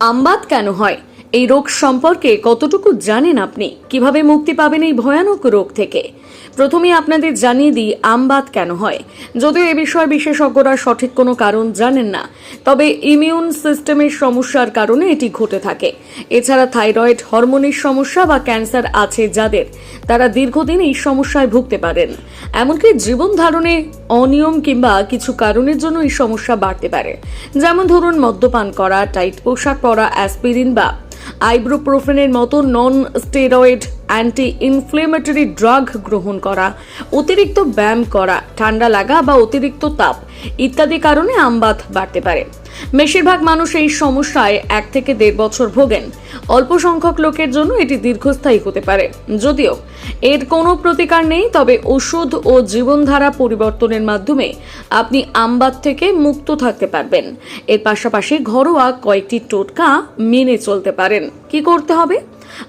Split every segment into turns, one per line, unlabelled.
আমবাত কেন হয়? এই রোগ সম্পর্কে কতটুকু জানেন আপনি? কীভাবে মুক্তি পাবেন এই ভয়ানক রোগ থেকে? প্রথমে আপনাদের জানিয়ে দিই আমবাত কেন হয়? যদিও এ বিষয়ে বিশেষজ্ঞরা সঠিক কোনো কারণ জানেন না, তবে ইমিউন সিস্টেমের সমস্যার কারণে এটি ঘটে থাকে। এছাড়া থাইরয়েড হরমোনের সমস্যা বা ক্যান্সার আছে যাদের তারা দীর্ঘদিন এই সমস্যায় ভুগতে পারেন। এমনকি জীবন ধারণে অনিয়ম কিংবা কিছু কারণের জন্য এই সমস্যা বাড়তে পারে। যেমন ধরুন মদ্যপান করা, টাইট পোশাক পরা অ্যাসপিরিন বা আইব্রোপ্রোফেনের মতো non steroid anti inflammatory drug গ্রহণ করা, অতিরিক্ত ব্যায়াম করা, ঠান্ডা লাগা বা অতিরিক্ত তাপ ইত্যাদি কারণে আমবাত বাড়তে পারে। বেশিরভাগ মানুষ এই সমস্যায় এক থেকে দেড় বছর ভোগেন। অল্প সংখ্যক লোকের জন্য এটি দীর্ঘস্থায়ী হতে পারে। যদিও এর কোনো প্রতিকার নেই, তবে ওষুধ ও জীবনধারা পরিবর্তনের মাধ্যমে আপনি আমবাত থেকে মুক্ত থাকতে পারবেন। এর পাশাপাশি ঘরোয়া কয়েকটি টোটকা মেনে চলতে পারেন। কি করতে হবে?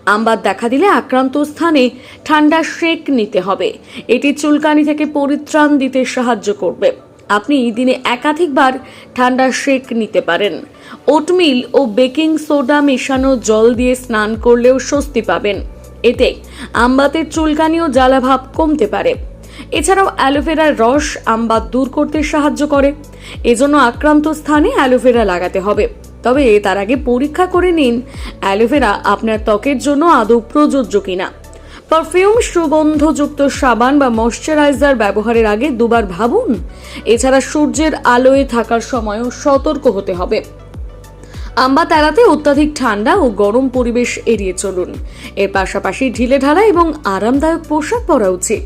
আমবাত দেখা দিলে আক্রান্ত স্থানে ঠান্ডা শেক নিতে হবে। এটি চুলকানি থেকে পরিত্রাণ দিতে সাহায্য করবে। আপনি দিনে একাধিকবার ঠান্ডা শেক নিতে পারেন। ওটমিল ও বেকিং সোডা মেশানো জল দিয়ে স্নান করলেও স্বস্তি পাবেন। এতে আমবাতের চুলকানি ও জ্বালাভাব কমতে পারে। এছাড়াও অ্যালোভেরার রস আমবাত দূর করতে সাহায্য করে। এজন্য আক্রান্ত স্থানে অ্যালোভেরা লাগাতে হবে। তবে তার আগে পরীক্ষা করে নিন, অ্যালোভেরা আপনার ত্বকের জন্য আদৌ প্রযোজ্য কিনা। পারফিউম, সুগন্ধযুক্ত সাবান বা ময়শ্চারাইজার ব্যবহারের আগে দুবার ভাবুন। এছাড়া সূর্যের আলোয় থাকার সময়ও সতর্ক হতে হবে। আম্বা এড়াতে অত্যাধিক ঠান্ডা ও গরম পরিবেশ এড়িয়ে চলুন। এর পাশাপাশি ঢিলে ঢালা এবং আরামদায়ক পোশাক পরা উচিত।